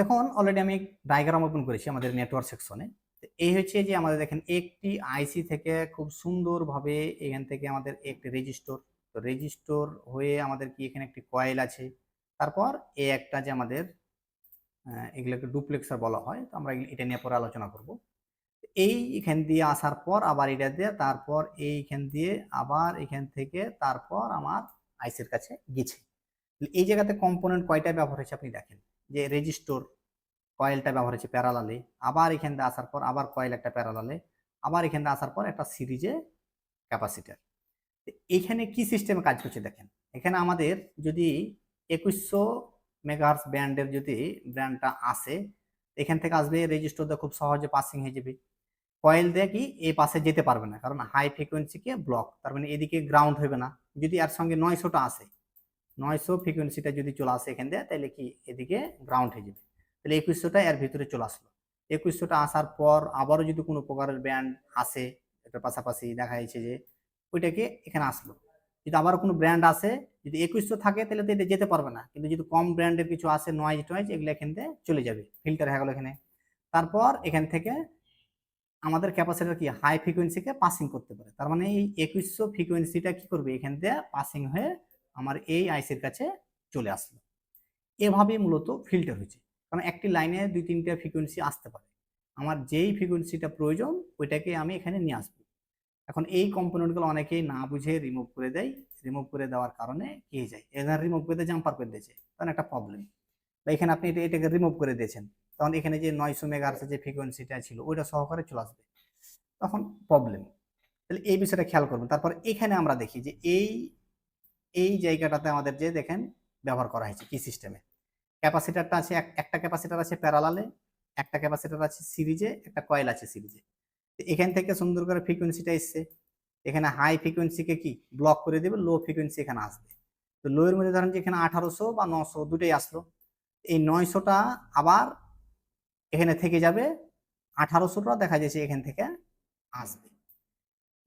দেখুন অলরেডি আমি diagram open করেছি আমাদের নেটওয়ার্ক সেকশনে এই হচ্ছে যে আমাদের দেখেন একটি আইসি থেকে খুব সুন্দরভাবে এখান থেকে আমাদের একটি রেজিস্টর তো রেজিস্টর হয়ে আমাদের কি এখানে একটি কয়েল আছে। তারপর এ একটা যে আমাদের এগুলোকে ডুপ্লেক্সার বলা হয়। তো আমরা এটা নিয়ে পরে আলোচনা করব। এই এখান দিয়ে আসার পর আবার এটা দিয়ে তারপর এইখান দিয়ে আবার এখান থেকে তারপর আমার আইসির কাছে গেছে। এই জায়গাতে কম্পোনেন্ট কয়টা ব্যবহার হয়েছে আপনি দেখেন। যে রেজিস্টর কয়েলটা ব্যবহার হয়েছে প্যারালালে আবার এখান দিয়ে আসার পর আবার কয়েল একটা প্যারালালে আবার এখান দিয়ে আসার পর একটা সিরিজে ক্যাপাসিটার এখানে কি সিস্টেমে কাজ করছে দেখেন? এখানে আমাদের যদি একুশশো মেগাহার্স ব্যান্ডের যদি ব্র্যান্ডটা আসে, এখান থেকে আসবে রেজিস্টার দিয়ে খুব সহজে পাসিং হয়ে যাবে। কয়েল দিয়ে কি এই পাশে যেতে পারবে না, কারণ হাই ফ্রিকোয়েন্সিকে ব্লক তার মানে এদিকে গ্রাউন্ড হবে না। যদি আর সঙ্গে নয়শোটা আসে নয়শো ফ্রিকোয়েন্সিটা যদি চলে আসে এখান দিয়ে, তাহলে কি এদিকে গ্রাউন্ড হয়ে যাবে। তাহলে একুশশোটা এর ভিতরে চলে আসলো। একুশশোটা আসার পর আবারও যদি কোনো প্রকারের ব্র্যান্ড আসে এটার পাশাপাশি দেখা যাচ্ছে যে ওইটাকে এখানে আসলো। যদি আবার কোনো ব্র্যান্ড আসে, যদি একুশশো থাকে, তাহলে তো এটা যেতে পারবে না। কিন্তু যদি কম ব্র্যান্ডের কিছু আসে নয়েজ টয়েজ, এগুলো এখান থেকে চলে যাবে। ফিল্টার হয়ে গেলো এখানে। তারপর এখান থেকে আমাদের ক্যাপাসিটার কি? হাই ফ্রিকোয়েন্সিকে পাসিং করতে পারে। তার মানে এই একুশশো ফ্রিকোয়েন্সিটা কি করবে? এখান থেকে পাসিং হয়ে আমার এই আইসির কাছে চলে আসলো। এভাবেই মূলত ফিল্টার হয়েছে। কারণ একটি লাইনে দুই তিনটা ফ্রিকোয়েন্সি আসতে পারে। আমার যেই ফ্রিকোয়েন্সিটা প্রয়োজন, ওইটাকে আমি এখানে নিয়ে আসব। এখন এই কম্পোনেন্টগুলো অনেকেই না বুঝে রিমুভ করে দেয়। রিমুভ করে দেওয়ার কারণে কি যায়? এখানে রিমুভ করে দিয়ে জাম্পার করে দিয়েছে। তখন একটা প্রবলেম বা এখানে আপনি এটা এটাকে রিমুভ করে দিয়েছেন। তখন এখানে যে নয়শো মেগাহার্সের যে ফ্রিকোয়েন্সিটা ছিল, ওইটা সহকারে চলে আসবে। তখন প্রবলেম তাহলে এই বিষয়টা খেয়াল করবেন তারপর এখানে আমরা দেখি যে এই এই জায়গাটাতে আমাদের যে দেখেন ব্যবহার করা হয়েছে কি সিস্টেমে ক্যাপাসিটারটা আছে এক- একটা ক্যাপাসিটার আছে প্যারালালে একটা ক্যাপাসিটার আছে সিরিজে একটা কয়েল আছে সিরিজে তো এখান থেকে সুন্দর করে ফ্রিকোয়েন্সিটা এসছে। এখানে হাই ফ্রিকোয়েন্সিকে কি ব্লক করে দেবে লো ফ্রিকোয়েন্সি এখানে আসবে। তো লো এর মধ্যে ধরেন যে এখানে আঠারোশো বা নশো দুটোই আসলো। এই নয়শোটা আবার এখানে থেকে যাবে, আঠারোশোটা দেখা যাচ্ছে এখান থেকে আসবে।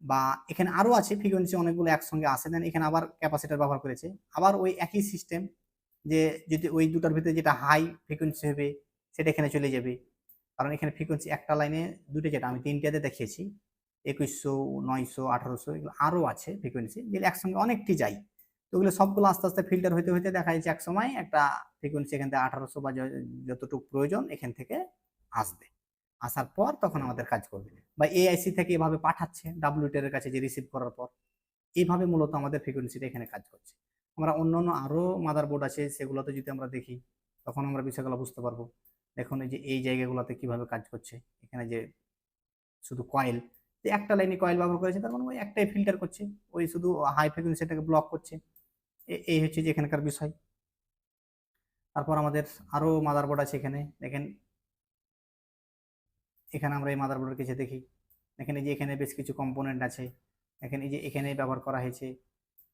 বা এখানে আরও আছে ফ্রিকোয়েন্সি অনেকগুলো একসঙ্গে আসে দেন এখানে আবার ক্যাপাসিটার ব্যবহার করেছে। আবার ওই একই সিস্টেম যে, যদি ওই দুটার ভিতরে যেটা হাই ফ্রিকোয়েন্সি হবে, সেটা এখানে চলে যাবে। কারণ এখানে ফ্রিকোয়েন্সি একটা লাইনে দুটো যেটা, আমি তিনটাতে দেখিয়েছি। একুশশো, নয়শো, আঠারোশো, এগুলো আরও আছে ফ্রিকোয়েন্সি যেগুলো একসঙ্গে অনেকটি যাই তো ওগুলো সবগুলো আস্তে আস্তে ফিল্টার হইতে হইতে দেখা যাচ্ছে এক সময় একটা ফ্রিকোয়েন্সি এখান থেকে আঠারোশো বা যতটুকু প্রয়োজন এখান থেকে আসবে। আসার পর তখন আমাদের কাজ করবে। বা এআইসি থেকে এভাবে পাঠাচ্ছে ডাব্লিউটের কাছে যে রিসিভ করার পর। এইভাবে মূলত আমাদের ফ্রিকোয়েন্সিটা এখানে কাজ করছে। আমরা অন্য অন্য আরও মাদার বোর্ড আছে, সেগুলোতে যদি আমরা দেখি, তখন আমরা বিষয়গুলো বুঝতে পারব। দেখুন, এই যে এই জায়গাগুলোতে কীভাবে কাজ করছে, এখানে যে শুধু কয়েল যে একটা লাইনে কয়েল ব্যবহার করেছে, তার মানে ওই একটাই ফিল্টার করছে। ওই শুধু হাই ফ্রিকোয়েন্সিটাকে ব্লক করছে। এই হচ্ছে যে এখানকার বিষয়। তারপর আমাদের আরও মাদার বোর্ড আছে এখানে। দেখেন এখানে আমরা এই মাদারবোর্ডের কিছু দেখি, এখানে যে এখানে বেশ কিছু কম্পোনেন্ট আছে এই যে এখানে ব্যবহার করা হয়েছে,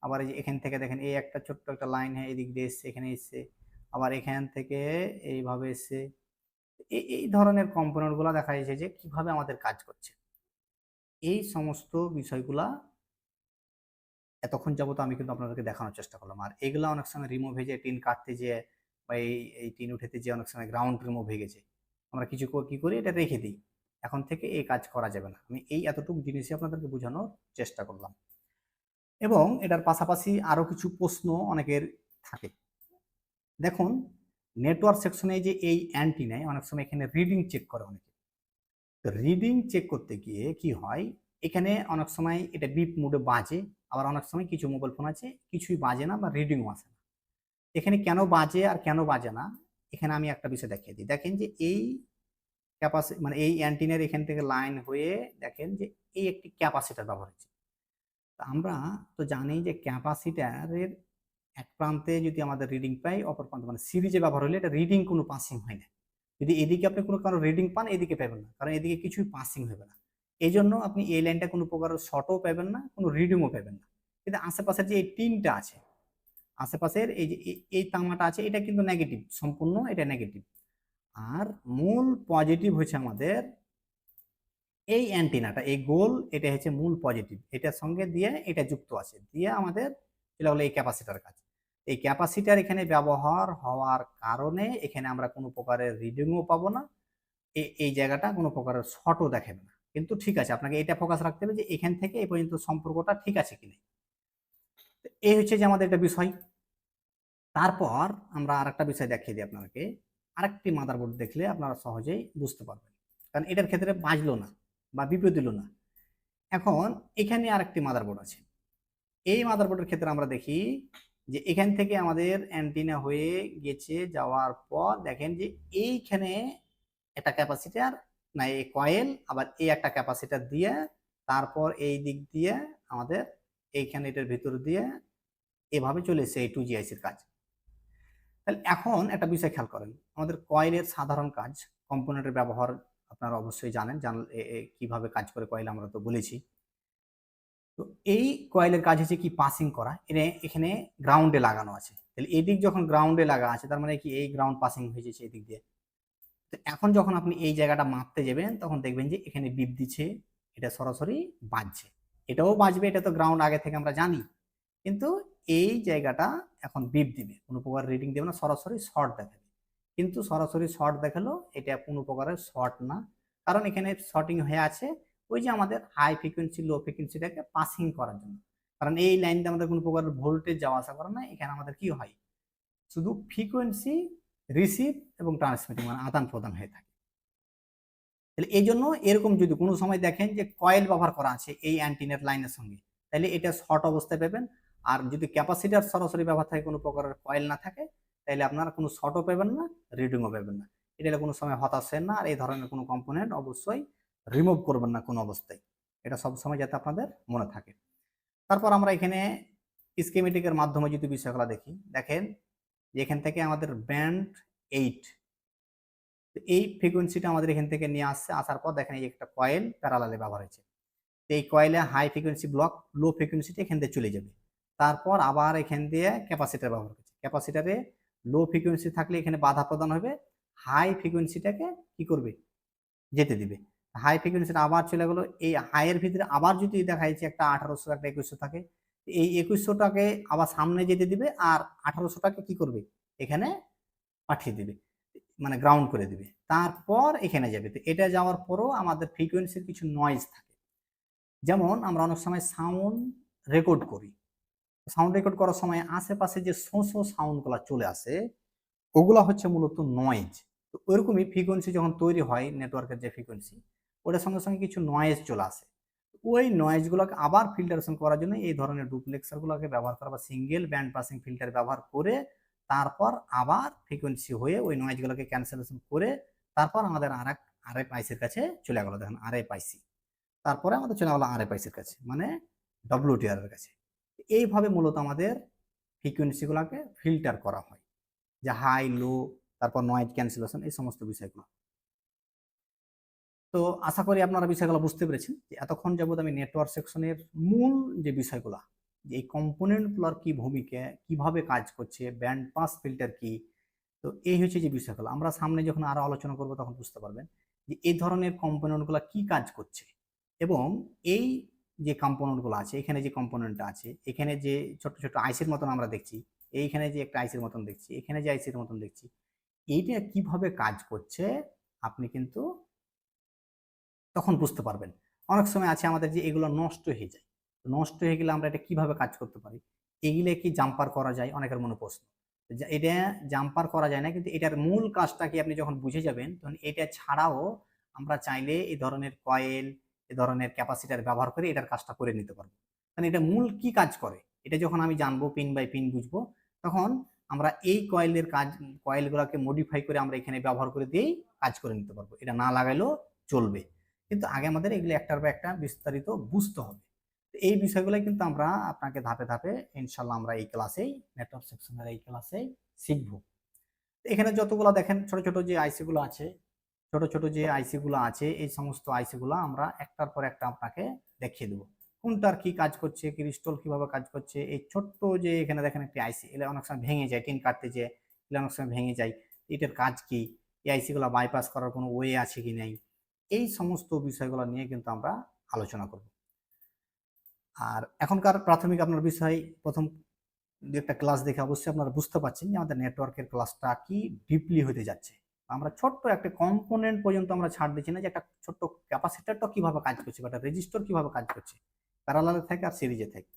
আবার এই যে এখান থেকে দেখেন এই একটা ছোট্ট একটা লাইন হ্যাঁ এদিক দিয়ে এসছে, এখানে এসছে, আবার এখান থেকে এইভাবে এসছে। এই এই ধরনের কম্পোনেন্টগুলো দেখা যাচ্ছে যে কীভাবে আমাদের কাজ করছে। এই সমস্ত বিষয়গুলা এতক্ষণ যাবত আমি কিন্তু আপনাদেরকে দেখানোর চেষ্টা করলাম। আর এগুলো অনেক সময় রিমুভ হয়ে যায় টিন কাটতে যে বা এই এই টিন উঠেতে যে অনেক সময় গ্রাউন্ড রিমুভ হয়ে গেছে। আমরা কিছু কি করি? এটা রেখে দিই। এখন থেকে এই কাজ করা যাবে না। আমি এই এতটুকু জিনিসই আপনাদেরকে বোঝানোর চেষ্টা করলাম। এবং এটার পাশাপাশি আরও কিছু প্রশ্ন অনেকের থাকে। দেখুন নেটওয়ার্ক সেকশনে যে এই অ্যান্টি নেয় অনেক সময় এখানে রিডিং চেক করে অনেকে। তো রিডিং চেক করতে গিয়ে কি হয়? এখানে অনেক সময় এটা বিপ মোডে বাজে, আবার অনেক সময় কিছু মোবাইল ফোন আছে, কিছুই বাজে না বা রিডিংও আসে না। এখানে কেন বাজে আর কেন বাজে না? এখানে আমি একটা বিষয় দেখিয়ে দিই। দেখেন যে এই ক্যাপাসি মানে এই অ্যান্টিনার এখান থেকে লাইন হয়ে দেখেন যে এই একটি ক্যাপাসিটার ব্যবহার হচ্ছে তা আমরা তো জানি যে ক্যাপাসিটারের এক প্রান্তে যদি আমাদের রিডিং পাই, অপর প্রান্তে মানে সিরিজে ব্যবহার হলে এটা রিডিং কোনো পাসিং হয় না। যদি এদিকে আপনি কোনো কারও রিডিং পান, এদিকে পাবেন না। কারণ এদিকে কিছুই পাসিং হবে না। এই জন্য আপনি এই লাইনটা কোনো প্রকার শর্টও পাবেন না, কোনো রিডিংও পাবেন না। কিন্তু আশেপাশের যে এই টিনটা আছে, আশেপাশের এই যে এই তামাটা আছে, এটা কিন্তু নেগেটিভ সম্পূর্ণ এটা নেগেটিভ আর মূল পজিটিভ হচ্ছে আমাদের এই অ্যান্টিনাটা, এই গোল, এটা হচ্ছে মূল পজিটিভ এটার সঙ্গে দিয়ে এটা যুক্ত আছে, দিয়ে আমাদের এটা হলো এই ক্যাপাসিটার কাজ। এই ক্যাপাসিটার এখানে ব্যবহার হওয়ার কারণে এখানে আমরা কোনো প্রকারের রিডিংও পাবো না এই জায়গাটা কোনো প্রকারের শর্টও দেখাবে না। কিন্তু ঠিক আছে, আপনাকে এটা ফোকাস রাখতে হবে যে এখান থেকে এই পর্যন্ত সম্পর্কটা ঠিক আছে কিনা। তো এই হচ্ছে যে আমাদের একটা বিষয়। তারপর আমরা আরেকটা বিষয় দেখিয়ে দিই আপনাকে। আরেকটি মাদারবোর্ড দেখলে আপনারা সহজেই বুঝতে পারবেন। কারণ এটার ক্ষেত্রে বাজলো না বা বিপদ দিল না। এখন এখানে আরেকটি মাদারবোর্ড আছে। এই মাদারবোর্ডের ক্ষেত্রে আমরা দেখি যে এখান থেকে আমাদের অ্যান্টিনা হয়ে গেছে যাওয়ার পর দেখেন যে এইখানে একটা ক্যাপাসিটার না, এই কয়েল আবার এই একটা ক্যাপাসিটার দিয়ে তারপর এই দিক দিয়ে আমাদের এইখানে এটার ভিতর দিয়ে এভাবে চলে এসেছে এই টু জিআইসির কাজ। তাহলে এখন একটা বিষয় খেয়াল করেন। আমাদের কয়েলের সাধারণ কাজ কম্পোনেন্টের ব্যবহার আপনারা অবশ্যই জানেন, জান কীভাবে কাজ করে কয়েল আমরা তো বলেছি। তো এই কয়েলের কাজ হচ্ছে কি পাসিং করা এটা এখানে গ্রাউন্ডে লাগানো আছে। তাহলে এদিক যখন গ্রাউন্ডে লাগা আছে, তার মানে কি এই গ্রাউন্ড পাসিং হয়ে যাচ্ছে এই দিক দিয়ে। তো এখন যখন আপনি এই জায়গাটা মাপতে যাবেন, তখন দেখবেন যে এখানে বিপ দিচ্ছে, এটা সরাসরি বাজছে। এটাও বাজবে, এটা তো গ্রাউন্ড আগে থেকে আমরা জানি। কিন্তু এই জায়গাটা এখন বিপ দিবে। কোনো প্রকার রিডিং দেবে না, সরাসরি শর্ট দেখাবে। কিন্তু সরাসরি শর্ট দেখাল, এটা কোনো প্রকারের শর্ট না। কারণ এখানে শর্টিং হয়ে আছে, ওই যে আমাদের হাই ফ্রিকোয়েন্সি লো ফ্রিকোয়েন্সিটাকে পাসিং করার জন্য। কারণ এই লাইন দিয়ে আমাদের কোনো প্রকার ভোল্টেজ যাওয়া আসা করে না, এখানে আমাদের কি হয়? শুধু ফ্রিকোয়েন্সি রিসিভ এবং ট্রান্সমিটিং মানে আদান প্রদান হয়ে থাকে। তাহলে এই জন্য এরকম যদি কোনো সময় দেখেন যে কয়েল ব্যবহার করা আছে এই অ্যান্টিনের লাইনের সঙ্গে, তাহলে এটা শর্ট অবস্থায় পাবেন। আর যদি ক্যাপাসিটার সরাসরি ব্যবহার থাকে, কোনো প্রকারের কয়েল না থাকে তাহলে আপনারা কোনো শর্টও পাবেন না, রিডিংও পাবেন না। এটা কোনো সময় হতাশ না, আর এই ধরনের কোনো কম্পোনেন্ট অবশ্যই রিমুভ করবেন না কোনো অবস্থায়। এটা সব সময় যাতে আপনাদের মনে থাকে। তারপর আমরা এখানে স্কিমেটিকের মাধ্যমে যদি বিষয়গুলো দেখি, দেখেন এখান থেকে আমাদের ব্যান্ড এইট এই ফ্রিকোয়েন্সিটা আমাদের এখান থেকে নিয়ে আসছে, আসার পর দেখেন এই একটা কয়েল প্যারালালে ব্যবহার হয়েছে। এই কয়েলে হাই ফ্রিকোয়েন্সি ব্লক লো ফ্রিকোয়েন্সিটা এখান থেকে চলে যাবে। তারপর আবার এখান দিয়ে ক্যাপাসিটার ব্যবহার করছে। ক্যাপাসিটারে লো ফ্রিকোয়েন্সি থাকলে এখানে বাধা প্রদান হবে। হাই ফ্রিকোয়েন্সিটাকে কি করবে? যেতে দিবে। হাই ফ্রিকোয়েন্সিটা আবার চলে গেলো। এই হাইয়ের ভিতরে আবার যদি দেখা যাচ্ছে একটা আঠারোশো একটা একুশশো থাকে, এই একুশশোটাকে আবার সামনে যেতে দিবে আর আঠারোশোটাকে কি করবে? এখানে পাঠিয়ে দিবে মানে গ্রাউন্ড করে দিবে। তারপর এখানে যাবে। তো এটা যাওয়ার পরও আমাদের ফ্রিকোয়েন্সির কিছু নয়েজ থাকে। যেমন আমরা অনেক সময় সাউন্ড রেকর্ড করি। সাউন্ড রেকর্ড করার সময় আশেপাশে যে শো শো সাউন্ডগুলো চলে আসে, ওগুলো হচ্ছে মূলত নয়েজ তো ওইরকমই ফ্রিকোয়েন্সি যখন তৈরি হয় নেটওয়ার্কের যে ফ্রিকোয়েন্সি ওটার সঙ্গে সঙ্গে কিছু নয়েজ চলে আসে। ওই নয়েজগুলোকে আবার ফিল্টারেশন করার জন্য এই ধরনের ডুপ্লেক্সারগুলোকে ব্যবহার করা বা সিঙ্গেল ব্যান্ড পাসিং ফিল্টার ব্যবহার করে তারপর আবার ফ্রিকোয়েন্সি হয়ে ওই নয়েজগুলোকে ক্যান্সেলেশন করে তারপর আমাদের আর এক আর এফ আইসির কাছে চলে গেলো। দেখেন আর এফ আইসি তারপরে আমাদের চলে গেলো আর এফ আইসির কাছে মানে ডব্লিউটিআর এর কাছে। এইভাবে মূলত আমাদের ফ্রিকোয়েন্সিগুলোকে ফিল্টার করা হয়। যে হাই লো তারপর নয়েজ ক্যান্সেলেশন এই সমস্ত বিষয়গুলো। তো আশা করি আপনারা বিষয়গুলো বুঝতে পেরেছেন যে এতক্ষণ যাবত আমি নেটওয়ার্ক সেকশনের মূল যে বিষয়গুলো, যে এই কম্পোনেন্টগুলোর কী ভূমিকা, কীভাবে কাজ করছে ব্যান্ড পাস ফিল্টার কি, তো এই হচ্ছে যে বিষয়গুলো। আমরা সামনে যখন আরও আলোচনা করব তখন বুঝতে পারবেন যে এই ধরনের কম্পোনেন্টগুলো কি কাজ করছে এবং এই যে কম্পোনেন্টগুলো আছে, এখানে যে কম্পোনেন্টটা আছে, এখানে যে ছোট ছোট আইসির মতন আমরা দেখছি, এইখানে যে একটা আইসির মতন দেখছি, এখানে যে আইসির মতন দেখছি, এইটা কীভাবে কাজ করছে আপনি কিন্তু তখন বুঝতে পারবেন। অনেক সময় আছে আমাদের যে এগুলো নষ্ট হয়ে যায়। নষ্ট হয়ে গেলে আমরা এটা কীভাবে কাজ করতে পারি? এগুলো কি জাম্পার করা যায়? অনেকের মনে প্রশ্ন। এটা জাম্পার করা যায় না, কিন্তু এটার মূল কাজটা কি আপনি যখন বুঝে যাবেন, তখন এটা ছাড়াও আমরা চাইলে এই ধরনের কয়েল এ ধরনের ক্যাপাসিটার ব্যবহার করে এটার কাজটা করে নিতে পারব। মানে এটা মূল কি কাজ করে? এটা যখন আমি জানব পিন বাই পিন বুঝব, তখন আমরা এই কয়েলের কাজ কয়েলগুলোকে মডিফাই করে আমরা এখানে ব্যবহার করে দিয়েই কাজ করে নিতে পারব। এটা না লাগাইলেও চলবে। কিন্তু আগে আমাদের এগুলো একটার পর একটা বিস্তারিত বুঝতে হবে। এই বিষয়গুলো কিন্তু আমরা আপনাকে ধাপে ধাপে ইনশাল্লাহ আমরা এই ক্লাসেই নেটওয়ার্ক সেকশনের এই ক্লাসেই শিখব। এখানে যতগুলো দেখেন, ছোট ছোট যে আইসিগুলো আছে ছোট ছোট যে আইসিগুলো আছে, এই সমস্ত আইসিগুলো আমরা একটার পর একটা আপনাকে দেখিয়ে দেবো। কোনটার কি কাজ করছে ক্রিস্টল কীভাবে কাজ করছে, এই ছোট্ট যে এখানে দেখেন একটি আইসি এলে অনেক সময় ভেঙে যায়, টিন কাটতে যে এলে অনেক সময় ভেঙে যায়। এটার কাজ কি? এই আইসিগুলো বাইপাস করার কোনো ওয়ে আছে কি নেই? এই সমস্ত বিষয়গুলো নিয়ে কিন্তু আমরা আলোচনা করব। আর এখনকার প্রাথমিক আপনার বিষয়, প্রথম দু একটা ক্লাস দেখে অবশ্যই আপনারা বুঝতে পারছেন যে আমাদের নেটওয়ার্কের ক্লাসটা কি ডিপলি হতে যাচ্ছে। আমরা ছোট্ট একটা কম্পোনেন্ট পর্যন্ত আমরা ছাড় দিচ্ছি না যে একটা ছোট্ট ক্যাপাসিটারটা কীভাবে কাজ করছে বা একটা রেজিস্টার কীভাবে কাজ করছে। প্যারালালে থাকে আর সিরিজে থাকে।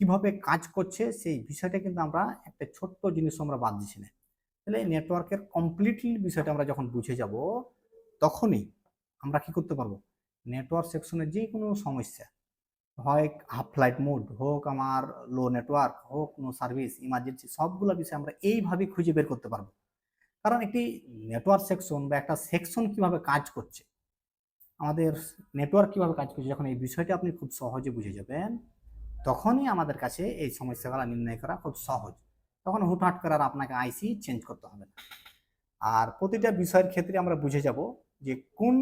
কীভাবে কাজ করছে সেই বিষয়টা কিন্তু আমরা একটা ছোট্ট জিনিস আমরা বাদ দিচ্ছি না। তাহলে নেটওয়ার্কের কমপ্লিটলি বিষয়টা আমরা যখন বুঝে যাব, তখনই আমরা কি করতে পারব? নেটওয়ার্ক সেকশনের যে কোনো সমস্যা, হয় হাফ ফ্লাইট মোড হোক আমার লো নেটওয়ার্ক হোক নো সার্ভিস ইমার্জেন্সি সবগুলো বিষয় আমরা এইভাবে খুঁজে বের করতে পারব। কারণ একটি নেটওয়ার্ক সেকশন বা একটা সেকশন কীভাবে কাজ করছে, আমাদের নেটওয়ার্ক কীভাবে কাজ করছে যখন এই বিষয়টা আপনি খুব সহজে বুঝে যাবেন, তখনই আমাদের কাছে এই সমস্যাগুলো নির্ণয় করা খুব সহজ। তখন হুটহাট করে আর আপনাকে আইসি চেঞ্জ করতে হবে না। আর প্রতিটা বিষয়ের ক্ষেত্রে আমরা বুঝে যাব যে কোন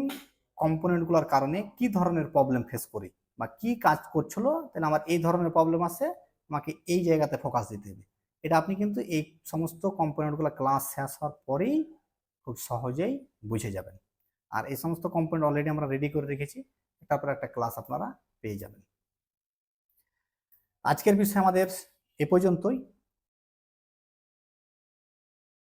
কম্পোনেন্টগুলোর কারণে কি ধরনের প্রবলেম ফেস করি বা কি কাজ করছিল, তাহলে আমার এই ধরনের প্রবলেম আছে, আমাকে এই জায়গাতে ফোকাস দিতে হবে। এটা আপনি কিন্তু এই সমস্ত কম্পোনেন্টগুলো ক্লাস শেষ হওয়ার পরেই খুব সহজেই বুঝে যাবেন। আর এই সমস্ত কম্পোনেন্ট অলরেডি আমরা রেডি করে রেখেছি, তারপর একটা ক্লাস আপনারা পেয়ে যাবেন। আজকের বিষয়ে আমাদের এ পর্যন্তই।